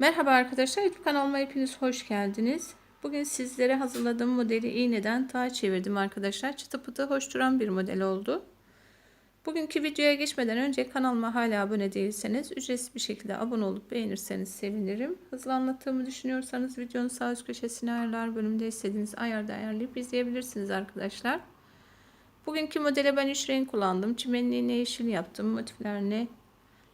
Merhaba arkadaşlar, YouTube kanalıma hepiniz hoş geldiniz. Bugün sizlere hazırladığım modeli iğneden tağa çevirdim arkadaşlar. Çıtı pıtı hoş duran bir model oldu. Bugünkü videoya geçmeden önce kanalıma hala abone değilseniz ücretsiz bir şekilde abone olup beğenirseniz sevinirim. Hızlı anlattığımı düşünüyorsanız videonun sağ üst köşesine ayarlar bölümünde istediğiniz ayarda ayarlayıp izleyebilirsiniz arkadaşlar. Bugünkü modele ben 3 renk kullandım. Çimenliğine yeşil yaptım. Motiflerini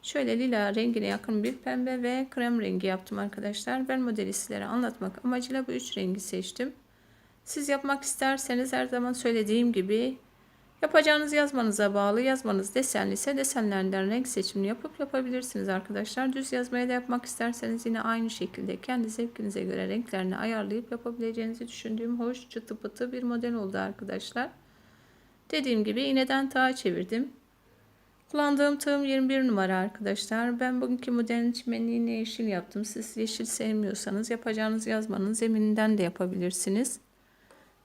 Şöyle lila rengine yakın bir pembe ve krem rengi yaptım arkadaşlar. Ben modeli sizlere anlatmak amacıyla bu üç rengi seçtim. Siz yapmak isterseniz her zaman söylediğim gibi yapacağınız yazmanıza bağlı. Yazmanız desenli ise desenlerden renk seçimini yapıp yapabilirsiniz arkadaşlar. Düz yazmaya da yapmak isterseniz yine aynı şekilde kendi zevkinize göre renklerini ayarlayıp yapabileceğinizi düşündüğüm hoş çıtı pıtı bir model oldu arkadaşlar. Dediğim gibi iğneden tağa çevirdim. Kullandığım tığım 21 numara arkadaşlar. Ben bugünkü modelin çimenliğini yeşil yaptım. Siz yeşil sevmiyorsanız yapacağınız yazmanın zemininden de yapabilirsiniz.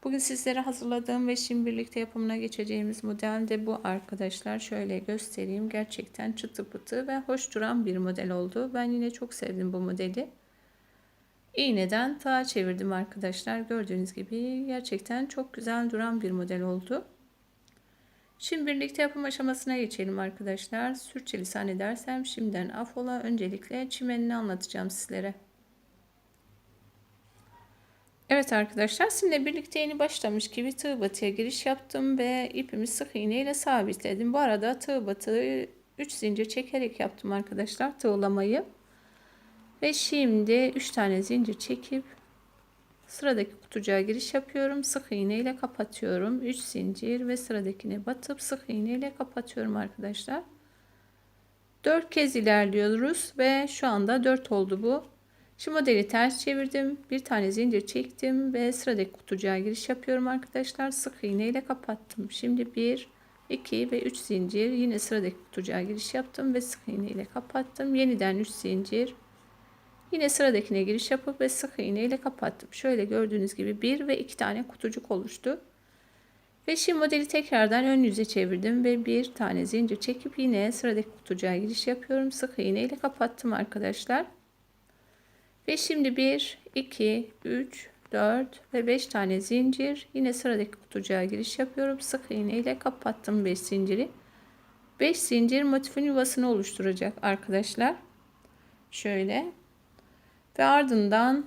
Bugün sizlere hazırladığım ve şimdi birlikte yapımına geçeceğimiz model de bu arkadaşlar. Şöyle göstereyim. Gerçekten çıtı pıtı ve hoş duran bir model oldu. Ben yine çok sevdim bu modeli. İğneden tağa çevirdim arkadaşlar. Gördüğünüz gibi gerçekten çok güzel duran bir model oldu. Şimdi birlikte yapım aşamasına geçelim arkadaşlar. Sürçülisan edersem şimdiden afola. Öncelikle çimenini anlatacağım sizlere. Evet arkadaşlar şimdi birlikte yeni başlamış gibi tığ batıya giriş yaptım ve ipimi sık iğne ile sabitledim. Bu arada tığ batığı 3 zincir çekerek yaptım arkadaşlar tığlamayı. Ve şimdi 3 tane zincir çekip Sıradaki kutucuğa giriş yapıyorum. Sık iğne ile kapatıyorum. 3 zincir ve sıradakine batıp sık iğne ile kapatıyorum arkadaşlar. 4 kez ilerliyoruz ve şu anda 4 oldu bu. Şu modeli ters çevirdim. Bir tane zincir çektim ve sıradaki kutucuğa giriş yapıyorum arkadaşlar. Sık iğne ile kapattım. Şimdi 1 2 ve 3 zincir yine sıradaki kutucuğa giriş yaptım ve sık iğne ile kapattım. Yeniden 3 zincir Yine sıradakine giriş yapıp ve sık iğne ile kapattım. Şöyle gördüğünüz gibi bir ve iki tane kutucuk oluştu. Ve şimdi modeli tekrardan ön yüze çevirdim ve bir tane zincir çekip yine sıradaki kutucuğa giriş yapıyorum. Sık iğne ile kapattım arkadaşlar. Ve şimdi 1, 2, 3, 4 ve 5 tane zincir. Yine sıradaki kutucuğa giriş yapıyorum. Sık iğne ile kapattım 5 zinciri. 5 zincir motifin yuvasını oluşturacak arkadaşlar. Şöyle ve ardından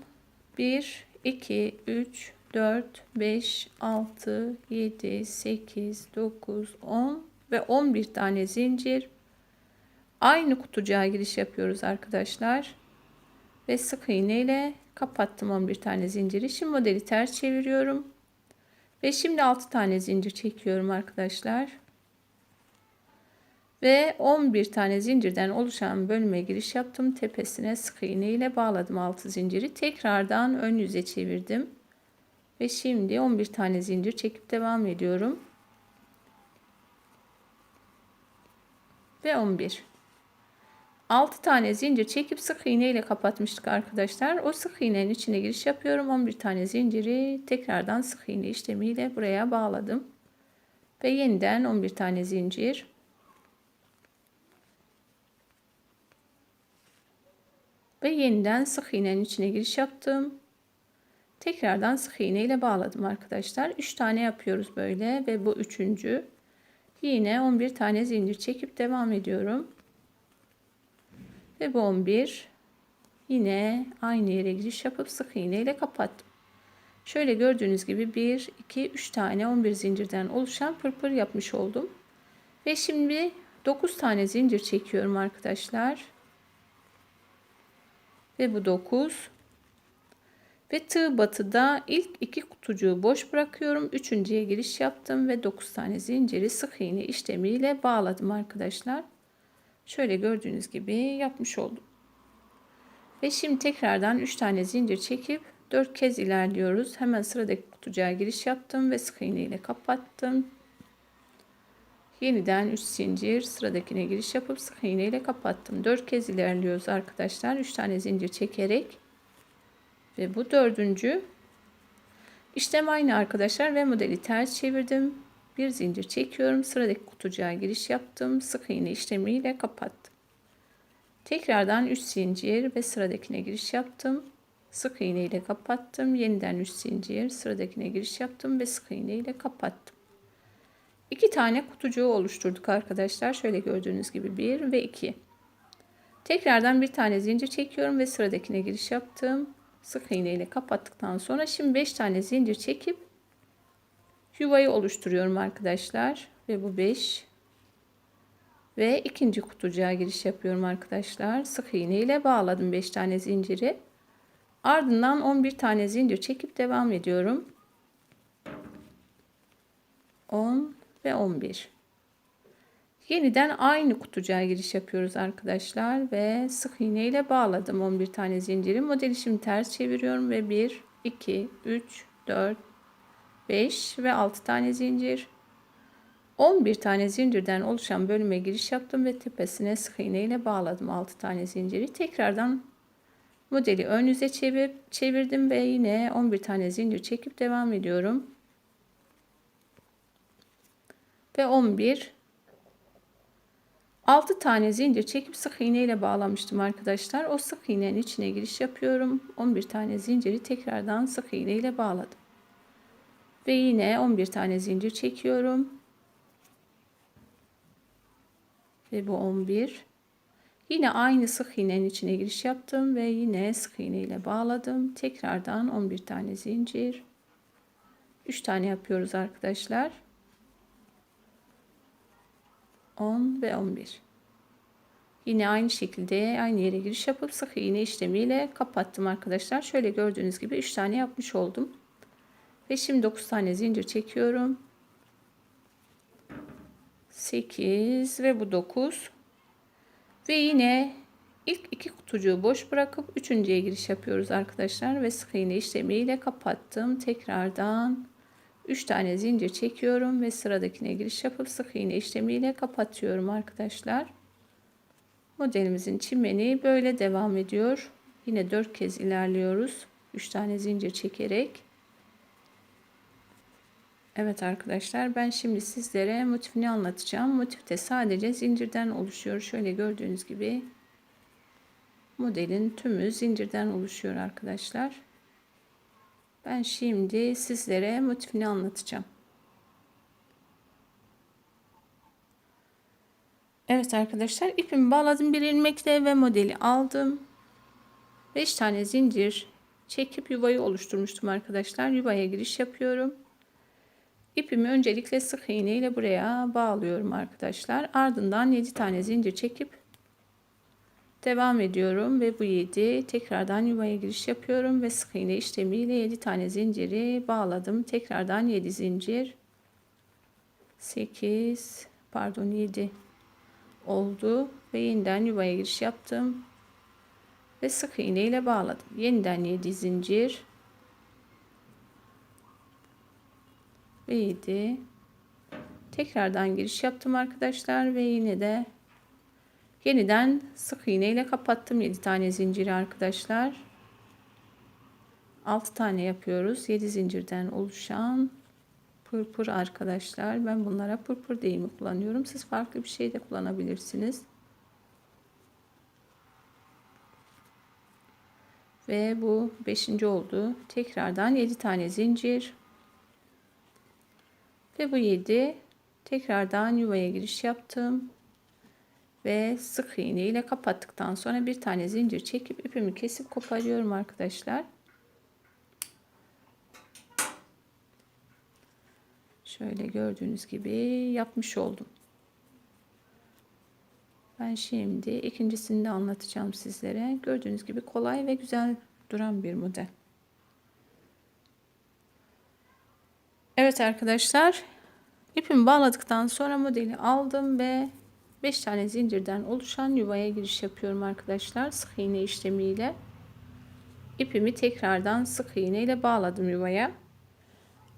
1, 2, 3, 4, 5, 6, 7, 8, 9, 10 ve 11 tane zincir. Aynı kutucuğa giriş yapıyoruz arkadaşlar. Ve sık iğne ile kapattım 11 tane zinciri. Şimdi modeli ters çeviriyorum. Ve şimdi 6 tane zincir çekiyorum arkadaşlar ve 11 tane zincirden oluşan bölüme giriş yaptım. Tepesine sık iğne ile bağladım 6 zinciri. Tekrardan ön yüze çevirdim. Ve şimdi 11 tane zincir çekip devam ediyorum. Ve 11. 6 tane zincir çekip sık iğne ile kapatmıştık arkadaşlar. O sık iğnenin içine giriş yapıyorum. 11 tane zinciri tekrardan sık iğne işlemiyle buraya bağladım. Ve yeniden 11 tane zincir ve yeniden sık iğnenin içine giriş yaptım. Tekrardan sık iğne ile bağladım arkadaşlar. 3 tane yapıyoruz böyle ve bu üçüncü. Yine 11 tane zincir çekip devam ediyorum. Ve bu 11. Yine aynı yere giriş yapıp sık iğne ile kapattım. Şöyle gördüğünüz gibi 1, 2, 3 tane 11 zincirden oluşan pırpır yapmış oldum. Ve şimdi 9 tane zincir çekiyorum arkadaşlar ve bu 9 ve tığ batıda ilk iki kutucuğu boş bırakıyorum. Üçüncüye giriş yaptım ve 9 tane zinciri sık iğne işlemiyle bağladım arkadaşlar. Şöyle gördüğünüz gibi yapmış oldum. Ve şimdi tekrardan 3 tane zincir çekip 4 kez ilerliyoruz. Hemen sıradaki kutucuğa giriş yaptım ve sık iğne ile kapattım. Yeniden 3 zincir sıradakine giriş yapıp sık iğne ile kapattım. 4 kez ilerliyoruz arkadaşlar. 3 tane zincir çekerek. Ve bu dördüncü. İşlem aynı arkadaşlar ve modeli ters çevirdim. Bir zincir çekiyorum. Sıradaki kutucuğa giriş yaptım. Sık iğne işlemiyle kapattım. Tekrardan 3 zincir ve sıradakine giriş yaptım. Sık iğne ile kapattım. Yeniden 3 zincir, sıradakine giriş yaptım ve sık iğne ile kapattım. İki tane kutucuğu oluşturduk arkadaşlar. Şöyle gördüğünüz gibi 1 ve 2. Tekrardan bir tane zincir çekiyorum ve sıradakine giriş yaptım. Sık iğne ile kapattıktan sonra şimdi 5 tane zincir çekip yuvayı oluşturuyorum arkadaşlar. Ve bu 5 ve ikinci kutucuğa giriş yapıyorum arkadaşlar. Sık iğne ile bağladım 5 tane zinciri. Ardından 11 tane zincir çekip devam ediyorum. 10 ve 11. Yeniden aynı kutucuğa giriş yapıyoruz arkadaşlar ve sık iğne ile bağladım 11 tane zinciri. Modeli şimdi ters çeviriyorum ve 1 2 3 4 5 ve 6 tane zincir. 11 tane zincirden oluşan bölüme giriş yaptım ve tepesine sık iğne ile bağladım 6 tane zinciri. Tekrardan modeli ön yüze çevir, çevirdim ve yine 11 tane zincir çekip devam ediyorum. Ve 11 6 tane zincir çekip sık iğne ile bağlamıştım arkadaşlar. O sık iğnenin içine giriş yapıyorum. 11 tane zinciri tekrardan sık iğne ile bağladım. Ve yine 11 tane zincir çekiyorum. Ve bu 11. Yine aynı sık iğnenin içine giriş yaptım ve yine sık iğne ile bağladım. Tekrardan 11 tane zincir. 3 tane yapıyoruz arkadaşlar. 10 ve 11. Yine aynı şekilde aynı yere giriş yapıp sık iğne işlemiyle kapattım arkadaşlar. Şöyle gördüğünüz gibi 3 tane yapmış oldum. Ve şimdi 9 tane zincir çekiyorum. 8 ve bu 9. Ve yine ilk iki kutucuğu boş bırakıp üçüncüye giriş yapıyoruz arkadaşlar. Ve sık iğne işlemiyle kapattım. Tekrardan 3 tane zincir çekiyorum ve sıradakine giriş yapıp sık iğne işlemiyle kapatıyorum arkadaşlar. Modelimizin çimeni böyle devam ediyor. Yine 4 kez ilerliyoruz. 3 tane zincir çekerek. Evet arkadaşlar ben şimdi sizlere motifini anlatacağım. Motif de sadece zincirden oluşuyor. Şöyle gördüğünüz gibi modelin tümü zincirden oluşuyor arkadaşlar. Ben şimdi sizlere motifini anlatacağım. Evet arkadaşlar ipimi bağladım bir ilmekle ve modeli aldım. 5 tane zincir çekip yuvayı oluşturmuştum arkadaşlar. Yuvaya giriş yapıyorum. İpimi öncelikle sık iğne ile buraya bağlıyorum arkadaşlar. Ardından 7 tane zincir çekip devam ediyorum ve bu 7 tekrardan yuvaya giriş yapıyorum ve sık iğne işlemiyle 7 tane zinciri bağladım. Tekrardan 7 zincir 8 pardon 7 oldu ve yeniden yuvaya giriş yaptım ve sık iğne ile bağladım. Yeniden 7 zincir ve 7 tekrardan giriş yaptım arkadaşlar ve yine de yeniden sık iğne ile kapattım. 7 tane zinciri arkadaşlar. 6 tane yapıyoruz. 7 zincirden oluşan pırpır arkadaşlar. Ben bunlara pırpır deyimi kullanıyorum. Siz farklı bir şey de kullanabilirsiniz. Ve bu 5. oldu. Tekrardan 7 tane zincir. Ve bu 7 tekrardan yuvaya giriş yaptım. Ve sık iğne ile kapattıktan sonra bir tane zincir çekip ipimi kesip koparıyorum arkadaşlar. Şöyle gördüğünüz gibi yapmış oldum. Ben şimdi ikincisini de anlatacağım sizlere. Gördüğünüz gibi kolay ve güzel duran bir model. Evet arkadaşlar ipimi bağladıktan sonra modeli aldım ve 5 tane zincirden oluşan yuvaya giriş yapıyorum arkadaşlar sık iğne işlemiyle. İpimi tekrardan sık iğne ile bağladım yuvaya.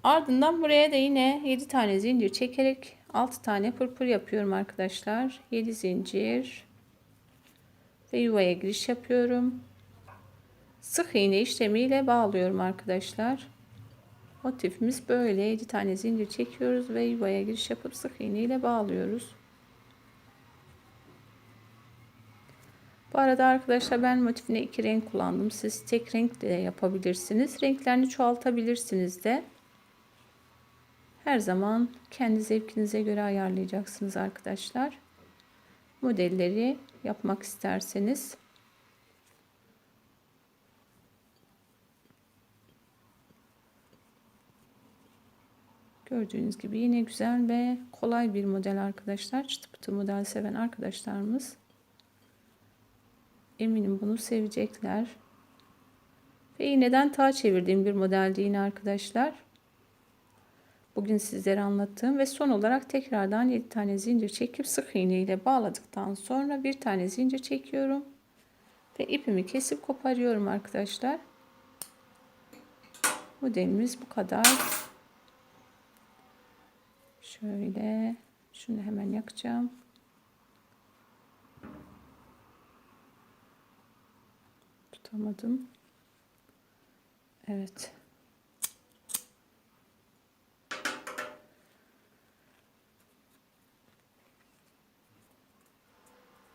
Ardından buraya da yine 7 tane zincir çekerek 6 tane pırpır yapıyorum arkadaşlar. 7 zincir ve yuvaya giriş yapıyorum. Sık iğne işlemiyle bağlıyorum arkadaşlar. Motifimiz böyle. 7 tane zincir çekiyoruz ve yuvaya giriş yapıp sık iğne ile bağlıyoruz. Bu arada arkadaşlar ben motifine iki renk kullandım. Siz tek renk de yapabilirsiniz. Renklerini çoğaltabilirsiniz de. Her zaman kendi zevkinize göre ayarlayacaksınız arkadaşlar. Modelleri yapmak isterseniz. Gördüğünüz gibi yine güzel ve kolay bir model arkadaşlar. Çıtı pıtı model seven arkadaşlarımız eminim bunu sevecekler. Ve iğneden tağ çevirdiğim bir modeldi yine arkadaşlar. Bugün sizlere anlattığım ve son olarak tekrardan 7 tane zincir çekip sık iğne ile bağladıktan sonra bir tane zincir çekiyorum. Ve ipimi kesip koparıyorum arkadaşlar. Modelimiz bu kadar. Şöyle şunu hemen yakacağım. Tutamadım. Evet.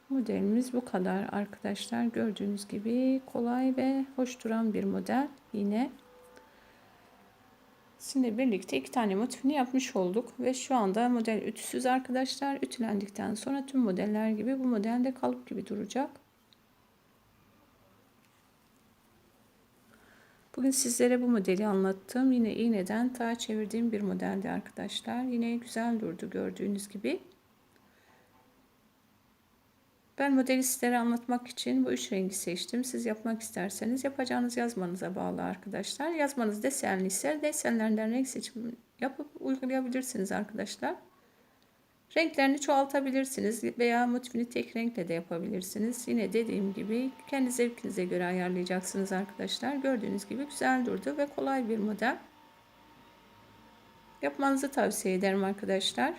Modelimiz bu kadar arkadaşlar. Gördüğünüz gibi kolay ve hoş duran bir model. Yine Şimdi birlikte iki tane motifini yapmış olduk ve şu anda model ütüsüz arkadaşlar. Ütülendikten sonra tüm modeller gibi bu modelde kalıp gibi duracak. Bugün sizlere bu modeli anlattım. Yine iğneden ta çevirdiğim bir modeldi arkadaşlar. Yine güzel durdu gördüğünüz gibi. Ben modeli sizlere anlatmak için bu üç rengi seçtim. Siz yapmak isterseniz yapacağınız yazmanıza bağlı arkadaşlar. Yazmanız desenli ise desenlerden renk seçimi yapıp uygulayabilirsiniz arkadaşlar. Renklerini çoğaltabilirsiniz veya motifini tek renkle de yapabilirsiniz. Yine dediğim gibi kendi zevkinize göre ayarlayacaksınız arkadaşlar. Gördüğünüz gibi güzel durdu ve kolay bir model. Yapmanızı tavsiye ederim arkadaşlar.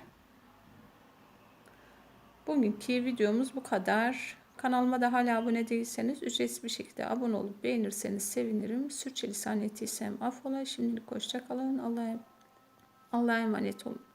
Bugünkü videomuz bu kadar. Kanalıma da hala abone değilseniz ücretsiz bir şekilde abone olup beğenirseniz sevinirim. Sürçülisan ettiysem affola. Şimdilik hoşçakalın. Allah'a Allah'a emanet olun.